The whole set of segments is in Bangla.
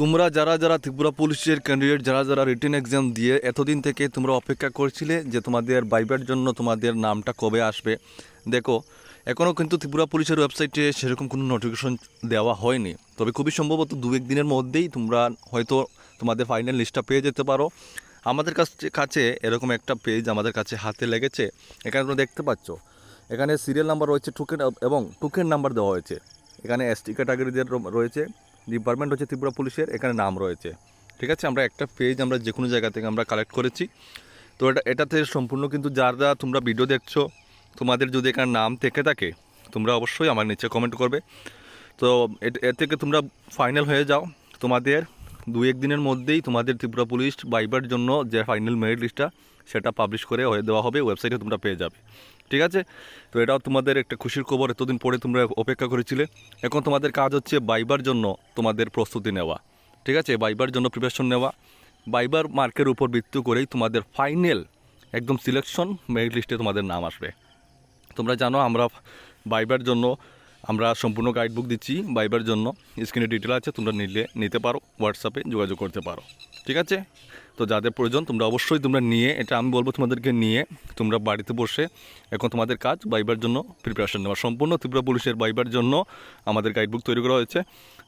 তোমরা যারা যারা ত্রিপুরা পুলিশের ক্যান্ডিডেট যারা যারা রিটেন এক্সাম দিয়ে এতদিন থেকে তোমরা অপেক্ষা করছিলে যে তোমাদের বাইবার জন্য তোমাদের নামটা কবে আসবে, দেখো এখনও কিন্তু ত্রিপুরা পুলিশের ওয়েবসাইটে সেরকম কোনো নোটিফিকেশন দেওয়া হয়নি। তবে খুবই সম্ভবত দু এক দিনের মধ্যেই তোমরা হয়তো তোমাদের ফাইনাল লিস্টটা পেয়ে যেতে পারো। আমাদের কাছে কাছে এরকম একটা পেজ আমাদের কাছে হাতে লেগেছে, এখানে তোমরা দেখতে পাচ্ছ। এখানে সিরিয়াল নাম্বার রয়েছে টোকেন এবং টোকেন নাম্বার দেওয়া হয়েছে। এখানে এসটি ক্যাটাগরিদের রয়েছে। ডিপার্টমেন্ট হচ্ছে ত্রিপুরা পুলিশের, এখানে নাম রয়েছে। ঠিক আছে? আমরা একটা পেজ আমরা যে কোনো জায়গা থেকে আমরা কালেক্ট করেছি। তো এটা, এটাতে সম্পূর্ণ কিন্তু যারা তোমরা ভিডিও দেখছ, তোমাদের যদি এখানে নাম থেকে থাকে, তোমরা অবশ্যই আমার নিচে কমেন্ট করবে। তো এ- এর থেকে তোমরা ফাইনাল হয়ে যাও। তোমাদের দু এক দিনের মধ্যেই তোমাদের ত্রিপুরা পুলিশ বাইবার জন্য যে ফাইনাল মেরিট লিস্টটা সেটা পাবলিশ করে দেওয়া হবে ওয়েবসাইটে তোমরা পেয়ে যাবে। ঠিক আছে? তো এটাও তোমাদের একটা খুশির খবর, এতদিন পরে তোমরা অপেক্ষা করেছিলে। এখন তোমাদের কাজ হচ্ছে বাইবার জন্য তোমাদের প্রস্তুতি নেওয়া। ঠিক আছে? বাইবার জন্য প্রিপারেশন নেওয়া। বাইবার মার্কের উপর ভিত্তি করেই তোমাদের ফাইনাল একদম সিলেকশন মেরিট লিস্টে তোমাদের নাম আসবে। তোমরা জানো আমরা বাইবার জন্য আমরা সম্পূর্ণ গাইড বুক দিচ্ছি বাইবার জন্য। স্ক্রিনে ডিটেল আছে, তোমরা নিলে, নিতে পারো হোয়াটসঅ্যাপে যোগাযোগ করতে পারো। ঠিক আছে? তো যাদের প্রয়োজন, তোমরা অবশ্যই তোমরা নিয়ে, এটা আমি বলব তোমাদেরকে নিয়ে, তোমরা বাড়িতে বসে এখন তোমাদের কাজ বাইবার জন্য প্রিপারেশন নেওয়া। সম্পূর্ণ ত্রিপুরা পুলিশের বাইবার জন্য আমাদের গাইড বুক তৈরি করা হয়েছে।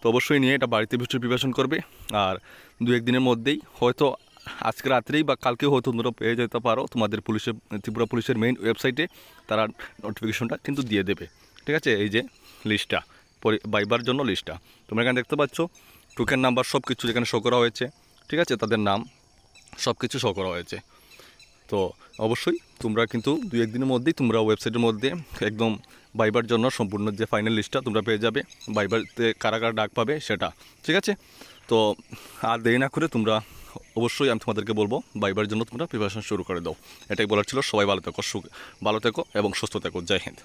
তো অবশ্যই নিয়ে এটা বাড়িতে বসে প্রিপারেশন করবে। আর দু একদিনের মধ্যেই হয়তো আজকে রাত্রেই বা কালকেও হয়তো তোমরা পেয়ে যেতে পারো তোমাদের পুলিশের, ত্রিপুরা পুলিশের মেইন ওয়েবসাইটে তারা নোটিফিকেশনটা কিন্তু দিয়ে দেবে। ঠিক আছে? এই যে লিস্টটা বাইবার জন্য লিস্টটা। তোমরা এখানে দেখতে পাচ্ছ টোকেন নাম্বার সব কিছু যেখানে শো করা হয়েছে, ঠিক আছে? তাদের নাম সব কিছু শো করা হয়েছে। তো অবশ্যই তোমরা কিন্তু দু একদিনের মধ্যেই তোমরা ওয়েবসাইটের মধ্যে একদম বাইবার জন্য সম্পূর্ণ যে ফাইনাল লিস্টটা তোমরা পেয়ে যাবে, বাইবারতে কারা কারা ডাক পাবে সেটা, ঠিক আছে? তো আর দেরি না করে তোমরা অবশ্যই আমি তোমাদেরকে বলব, বাইবার জন্য তোমরা প্রিপারেশন শুরু করে দাও। এটাই বলার ছিল, সবাই ভালো থেকো, সুখ, ভালো থেকো এবং সুস্থ থেকো। জয় হিন্দ।